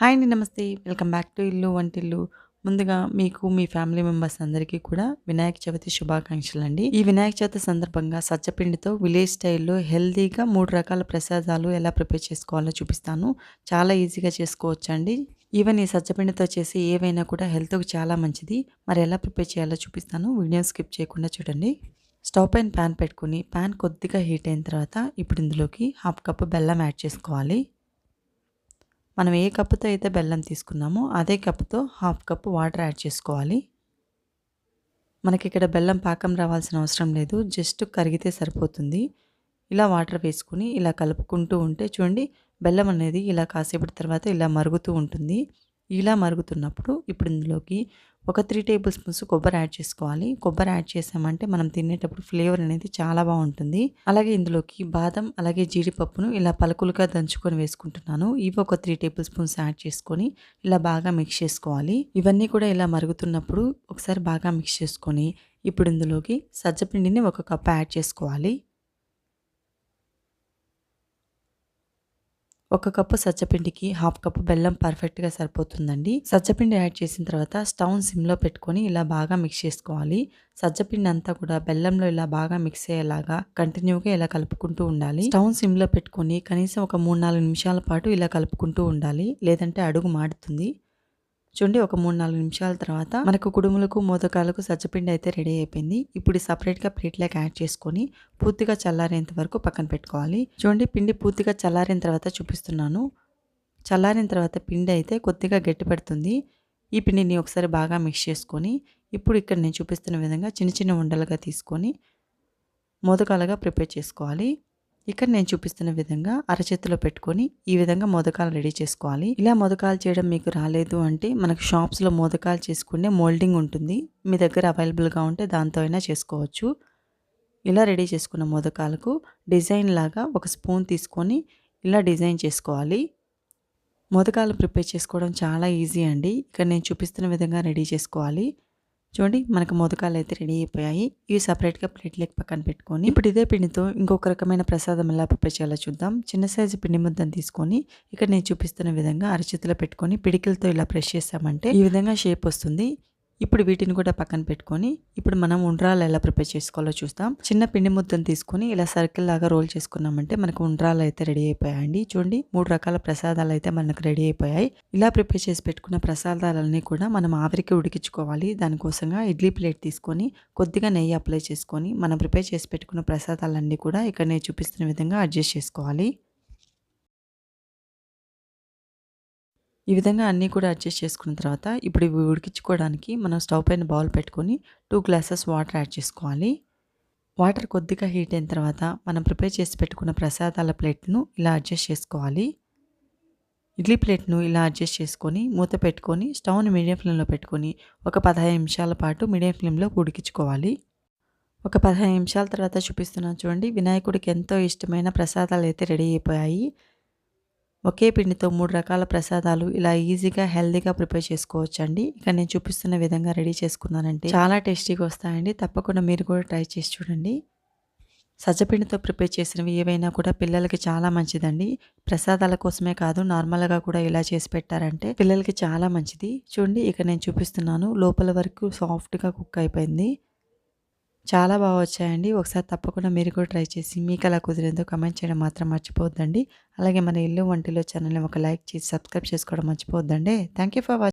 Hi అండి నమస్తే. Welcome back to ఇల్లు వంటిల్లు. ముందుగా మీకు మీ ఫ్యామిలీ మెంబర్స్ అందరికీ కూడా వినాయక చవితి శుభాకాంక్షలు అండి ఈ వినాయక చవితి సందర్భంగా సజ్జపిండితో విలేజ్ స్టైల్లో హెల్తీగా మూడు రకాల ప్రసాదాలు ఎలా ప్రిపేర్ చేసుకోవాలో చూపిస్తాను. చాలా ఈజీగా చేసుకోవచ్చు అండి ఈవెన్ ఈ సజ్జపిండితో చేసి ఏవైనా కూడా హెల్త్కి చాలా మంచిది. మరి ఎలా ప్రిపేర్ చేయాలో చూపిస్తాను. వీడియో స్కిప్ చేయకుండా చూడండి. స్టవ్ పైన ప్యాన్ పెట్టుకుని ప్యాన్ కొద్దిగా హీట్ అయిన తర్వాత ఇప్పుడు ఇందులోకి హాఫ్ కప్ బెల్లం యాడ్ చేసుకోవాలి. మనం ఏ కప్పుతో అయితే బెల్లం తీసుకున్నామో అదే కప్పుతో హాఫ్ కప్పు వాటర్ యాడ్ చేసుకోవాలి. మనకి ఇక్కడ బెల్లం పాకం రావాల్సిన అవసరం లేదు. జస్ట్ కరిగితే సరిపోతుంది. ఇలా వాటర్ వేసుకుని ఇలా కలుపుకుంటూ ఉంటే చూడండి బెల్లం అనేది ఇలా కాసేపటి తర్వాత ఇలా మరుగుతూ ఉంటుంది. ఇలా మరుగుతున్నప్పుడు ఇప్పుడు ఇందులోకి ఒక త్రీ టేబుల్ స్పూన్స్ కొబ్బరి యాడ్ చేసుకోవాలి. కొబ్బరి యాడ్ చేసామంటే మనం తినేటప్పుడు ఫ్లేవర్ అనేది చాలా బాగుంటుంది. అలాగే ఇందులోకి బాదం అలాగే జీడిపప్పును ఇలా పలుకులుగా దంచుకొని వేసుకుంటున్నాను. ఇవి ఒక త్రీ టేబుల్ స్పూన్స్ యాడ్ చేసుకొని ఇలా బాగా మిక్స్ చేసుకోవాలి. ఇవన్నీ కూడా ఇలా మరుగుతున్నప్పుడు ఒకసారి బాగా మిక్స్ చేసుకొని ఇప్పుడు ఇందులోకి సజ్జపిండిని ఒక కప్ యాడ్ చేసుకోవాలి. ఒక కప్పు సజ్జపిండికి హాఫ్ కప్పు బెల్లం పర్ఫెక్ట్గా సరిపోతుందండి. సచ్చపిండి యాడ్ చేసిన తర్వాత స్టవ్ సిమ్లో పెట్టుకొని ఇలా బాగా మిక్స్ చేసుకోవాలి. సజ్జపిండి అంతా కూడా బెల్లంలో ఇలా బాగా మిక్స్ అయ్యేలాగా కంటిన్యూగా ఇలా కలుపుకుంటూ ఉండాలి. స్టవ్ సిమ్లో పెట్టుకొని కనీసం ఒక మూడు నాలుగు నిమిషాల పాటు ఇలా కలుపుకుంటూ ఉండాలి. లేదంటే అడుగు మాడుతుంది. చూడండి ఒక మూడు నాలుగు నిమిషాల తర్వాత మనకు కుడుములకు మోదకాలకు సజ్జపిండి అయితే రెడీ అయిపోయింది. ఇప్పుడు సపరేట్గా ప్లేట్లోకి యాడ్ చేసుకొని పూర్తిగా చల్లారేంత వరకు పక్కన పెట్టుకోవాలి. చూడండి పిండి పూర్తిగా చల్లారిన తర్వాత చూపిస్తున్నాను. చల్లారిన తర్వాత పిండి అయితే కొద్దిగా గట్టి పడుతుంది. ఈ పిండిని ఒకసారి బాగా మిక్స్ చేసుకొని ఇప్పుడు ఇక్కడ నేను చూపిస్తున్న విధంగా చిన్న చిన్న ఉండలుగా తీసుకొని మోదకాలుగా ప్రిపేర్ చేసుకోవాలి. ఇక్కడ నేను చూపిస్తున్న విధంగా అరచేతిలో పెట్టుకొని ఈ విధంగా మోదకాలు రెడీ చేసుకోవాలి. ఇలా మోదకాలు చేయడం మీకు రాలేదు అంటే మనకు షాప్స్లో మోదకాలు చేసుకునే మోల్డింగ్ ఉంటుంది. మీ దగ్గర అవైలబుల్గా ఉంటే దాంతో అయినా చేసుకోవచ్చు. ఇలా రెడీ చేసుకున్న మోదకాలకు డిజైన్ లాగా ఒక స్పూన్ తీసుకొని ఇలా డిజైన్ చేసుకోవాలి. మోదకాలు ప్రిపేర్ చేసుకోవడం చాలా ఈజీ అండి. ఇక్కడ నేను చూపిస్తున్న విధంగా రెడీ చేసుకోవాలి. చూడండి మనకు మోదకాలు అయితే రెడీ అయిపోయాయి. ఇవి సపరేట్గా ప్లేట్లోకి పక్కన పెట్టుకొని ఇప్పుడు ఇదే పిండితో ఇంకొక రకమైన ప్రసాదం ఎలా ప్రిపేర్ చేయాలో చూద్దాం. చిన్న సైజు పిండి ముద్దను తీసుకొని ఇక్కడ నేను చూపిస్తున్న విధంగా అరచేతిలో పెట్టుకొని పిడికిలతో ఇలా ప్రెస్ చేసామంటే ఈ విధంగా షేప్ వస్తుంది. ఇప్పుడు వీటిని కూడా పక్కన పెట్టుకొని ఇప్పుడు మనం ఉండ్రాలు ఎలా ప్రిపేర్ చేసుకోవాలో చూస్తాం. చిన్న పిండి ముద్దను తీసుకొని ఇలా సర్కిల్ లాగా రోల్ చేసుకున్నామంటే మనకు ఉండ్రాలు అయితే రెడీ అయిపోయాయండి. చూడండి మూడు రకాల ప్రసాదాలు అయితే మనకు రెడీ అయిపోయాయి. ఇలా ప్రిపేర్ చేసి పెట్టుకున్న ప్రసాదాలన్నీ కూడా మనం ఆవిరికి ఉడికించుకోవాలి. దానికోసంగా ఇడ్లీ ప్లేట్ తీసుకొని కొద్దిగా నెయ్యి అప్లై చేసుకొని మనం ప్రిపేర్ చేసి పెట్టుకున్న ప్రసాదాలన్నీ కూడా ఇక్కడ నేను చూపిస్తున్న విధంగా అడ్జస్ట్ చేసుకోవాలి. ఈ విధంగా అన్నీ కూడా అడ్జస్ట్ చేసుకున్న తర్వాత ఇప్పుడు ఇవి ఉడికించుకోవడానికి మనం స్టవ్ పైన బౌల్ పెట్టుకొని టూ గ్లాసెస్ వాటర్ యాడ్ చేసుకోవాలి. వాటర్ కొద్దిగా హీట్ అయిన తర్వాత మనం ప్రిపేర్ చేసి పెట్టుకున్న ప్రసాదాల ప్లేట్ను ఇలా అడ్జస్ట్ చేసుకోవాలి. ఇడ్లీ ప్లేట్ను ఇలా అడ్జస్ట్ చేసుకొని మూత పెట్టుకొని స్టవ్ని మీడియం ఫ్లేమ్లో పెట్టుకొని ఒక పదహైదు నిమిషాల పాటు మీడియం ఫ్లేమ్లో ఉడికించుకోవాలి. ఒక పదహైదు నిమిషాల తర్వాత చూపిస్తున్నాను చూడండి వినాయకుడికి ఎంతో ఇష్టమైన ప్రసాదాలు అయితే రెడీ అయిపోయాయి. ఒకే పిండితో మూడు రకాల ప్రసాదాలు ఇలా ఈజీగా హెల్దీగా ప్రిపేర్ చేసుకోవచ్చు అండి ఇక నేను చూపిస్తున్న విధంగా రెడీ చేసుకున్నానంటే చాలా టేస్టీగా వస్తాయండి. తప్పకుండా మీరు కూడా ట్రై చేసి చూడండి. సజ్జపిండితో ప్రిపేర్ చేసినవి ఏవైనా కూడా పిల్లలకి చాలా మంచిదండి. ప్రసాదాల కోసమే కాదు నార్మల్గా కూడా ఇలా చేసి పెట్టారంటే పిల్లలకి చాలా మంచిది. చూడండి ఇక నేను చూపిస్తున్నాను. లోపల వరకు సాఫ్ట్గా కుక్ అయిపోయింది. చాలా బాగా వచ్చాయండి. ఒకసారి తప్పకుండా మీరు కూడా ట్రై చేసి మీకు అలా కుదిరిందో కమెంట్ చేయడం మాత్రం మర్చిపోద్దండి అలాగే మన ఇల్లు వంటిలో ఛానల్ని ఒక లైక్ చేసి సబ్స్క్రైబ్ చేసుకోవడం మర్చిపోద్దండి థ్యాంక్ యూ ఫర్ వాచింగ్